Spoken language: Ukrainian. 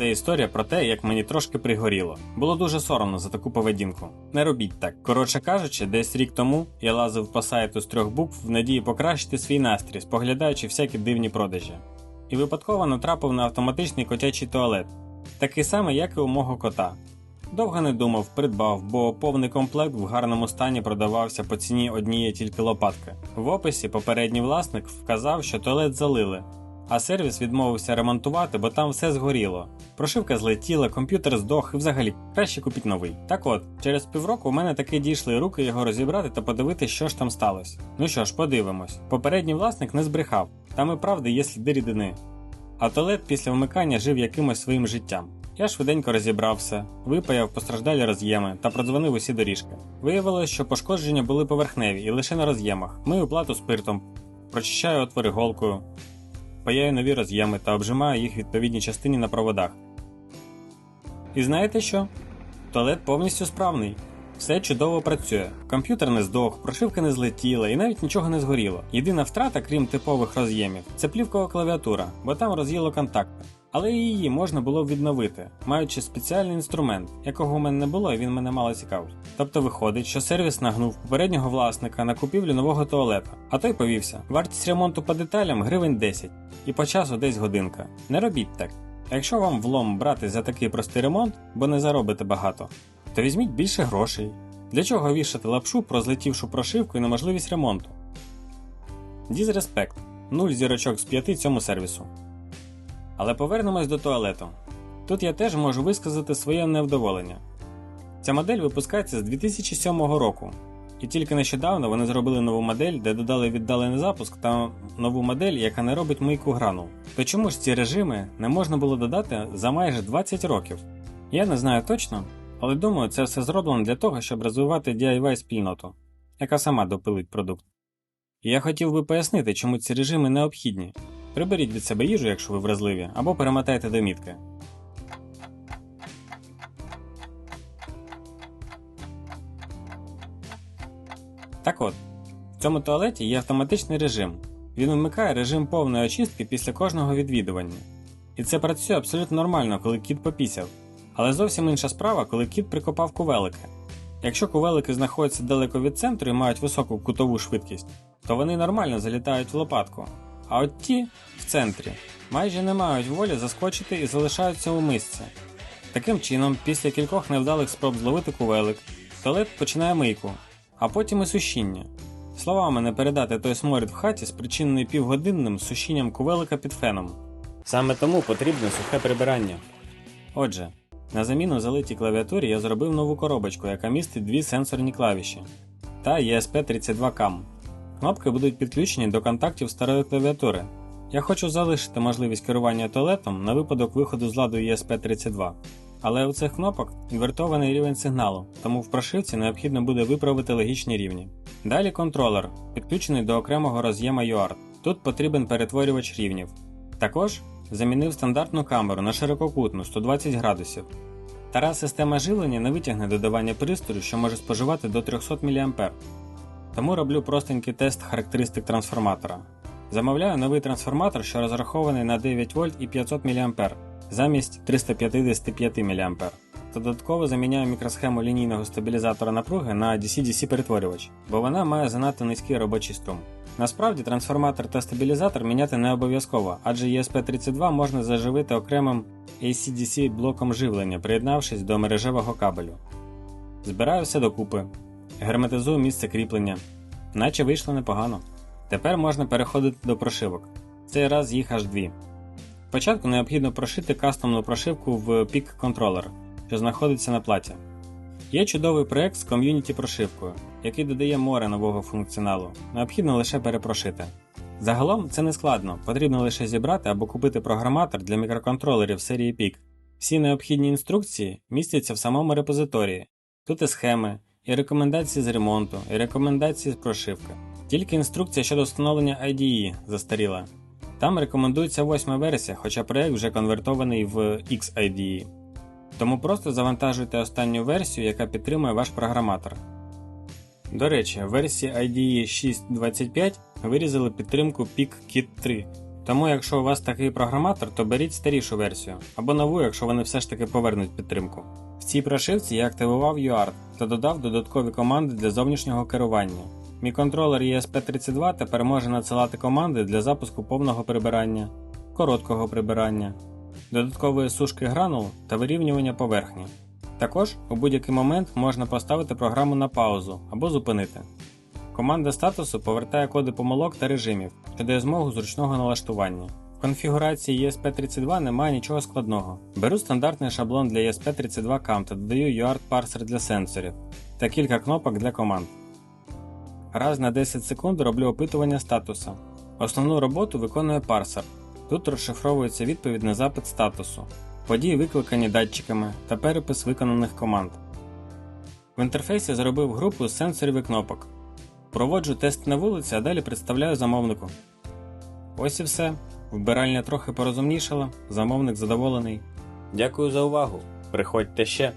Це історія про те, як мені трошки пригоріло. Було дуже соромно за таку поведінку. Не робіть так. Коротше кажучи, десь рік тому я лазив по сайту з трьох букв в надії покращити свій настрій, споглядаючи всякі дивні продажі. І випадково натрапив на автоматичний котячий туалет, такий самий, як і у мого кота. Довго не думав, придбав, бо повний комплект в гарному стані продавався по ціні однієї тільки лопатки. В описі попередній власник вказав, що туалет залили, а сервіс відмовився ремонтувати, бо там все згоріло. Прошивка злетіла, комп'ютер здох і взагалі краще купіть новий. Так от, через півроку у мене таки дійшли руки його розібрати та подивитися, що ж там сталося. Ну що ж, подивимось. Попередній власник не збрехав, там і правда є сліди рідини. А туалет після вмикання жив якимось своїм життям. Я швиденько розібрався, випаяв постраждалі роз'єми та продзвонив усі доріжки. Виявилось, що пошкодження були поверхневі і лише на роз'ємах. Мию плату спиртом, прочищаю отвори голкою, паяю нові роз'єми та обжимаю їх відповідній частині на проводах. І знаєте що? Туалет повністю справний. Все чудово працює. Комп'ютер не здох, прошивка не злетіла і навіть нічого не згоріло. Єдина втрата, крім типових роз'ємів, це плівкова клавіатура, бо там роз'їло контакти. Але її можна було відновити, маючи спеціальний інструмент, якого у мене не було, і він мене мало цікавив. Тобто виходить, що сервіс нагнув попереднього власника на купівлю нового туалета, а той повівся. Вартість ремонту по деталям гривень 10 і по часу десь годинка. Не робіть так. Якщо вам влом брати за такий простий ремонт, бо не заробите багато, то візьміть більше грошей. Для чого вішати лапшу про злетівшу прошивку і неможливість ремонту? Дізреспект. 0 зірочок з 5 цьому сервісу. Але повернемось до туалету. Тут я теж можу висказати своє невдоволення. Ця модель випускається з 2007 року, і тільки нещодавно вони зробили нову модель, де додали віддалений запуск та нову модель, яка не робить мийку грану. То чому ж ці режими не можна було додати за майже 20 років? Я не знаю точно, але думаю, це все зроблено для того, щоб розвивати DIY спільноту, яка сама допилить продукт. І я хотів би пояснити, чому ці режими необхідні. Приберіть від себе їжу, якщо ви вразливі, або перемотайте до мітки. Так от, в цьому туалеті є автоматичний режим. Він вмикає режим повної очистки після кожного відвідування. І це працює абсолютно нормально, коли кіт попісяв. Але зовсім інша справа, коли кіт прикопав кувелики. Якщо кувелики знаходяться далеко від центру і мають високу кутову швидкість, то вони нормально залітають в лопатку. А от ті в центрі майже не мають волі заскочити і залишаються у мисці. Таким чином, після кількох невдалих спроб зловити кувелик, туалет починає мийку, а потім і сушіння. Словами не передати той сморід в хаті, спричинений півгодинним сушінням кувелика під феном. Саме тому потрібне сухе прибирання. Отже, на заміну залитій клавіатурі я зробив нову коробочку, яка містить дві сенсорні клавіші та ESP32 CAM. Кнопки будуть підключені до контактів старої клавіатури. Я хочу залишити можливість керування туалетом на випадок виходу з ладу ESP32. Але у цих кнопок інвертований рівень сигналу, тому в прошивці необхідно буде виправити логічні рівні. Далі контролер, підключений до окремого роз'єма UART. Тут потрібен перетворювач рівнів. Також замінив стандартну камеру на ширококутну 120 градусів. Стара система живлення не витягне додавання пристрою, що може споживати до 300 мА. Тому роблю простенький тест характеристик трансформатора. Замовляю новий трансформатор, що розрахований на 9 вольт і 500 мА замість 355 мА. Додатково заміняю мікросхему лінійного стабілізатора напруги на DC-DC перетворювач, бо вона має занадто низький робочий струм. Насправді трансформатор та стабілізатор міняти не обов'язково, адже ESP32 можна заживити окремим AC-DC блоком живлення, приєднавшись до мережевого кабелю. Збираю все докупи, герметизую місце кріплення, наче вийшло непогано. Тепер можна переходити до прошивок. Цей раз їх аж дві. Спочатку необхідно прошити кастомну прошивку в PIC Controller, що знаходиться на платі. Є чудовий проект з ком'юніті прошивкою, який додає море нового функціоналу, необхідно лише перепрошити. Загалом це не складно, потрібно лише зібрати або купити програматор для мікроконтролерів серії PIC. Всі необхідні інструкції містяться в самому репозиторії. Тут і схеми, і рекомендації з ремонту, і рекомендації з прошивки. Тільки інструкція щодо встановлення IDE застаріла. Там рекомендується восьма версія, хоча проект вже конвертований в XIDE. Тому просто завантажуйте останню версію, яка підтримує ваш програматор. До речі, в версії IDE 6.25 вирізали підтримку PIC-Kit 3, Тому, якщо у вас такий програматор, то беріть старішу версію або нову, якщо вони все ж таки повернуть підтримку. В цій прошивці я активував UART та додав додаткові команди для зовнішнього керування. Мій контролер ESP32 тепер може надсилати команди для запуску повного прибирання, короткого прибирання, додаткової сушки гранул та вирівнювання поверхні. Також у будь-який момент можна поставити програму на паузу або зупинити. Команда статусу повертає коди помилок та режимів, що дає змогу зручного налаштування. В конфігурації ESP32 немає нічого складного. Беру стандартний шаблон для ESP32 CAM та додаю UART парсер для сенсорів та кілька кнопок для команд. Раз на 10 секунд роблю опитування статуса. Основну роботу виконує парсер. Тут розшифровується відповідь на запит статусу, події викликані датчиками та перепис виконаних команд. В інтерфейсі зробив групу з сенсорів і кнопок. Проводжу тест на вулиці, а далі представляю замовнику. Ось і все. Вбиральня трохи порозумнішала, замовник задоволений. Дякую за увагу. Приходьте ще.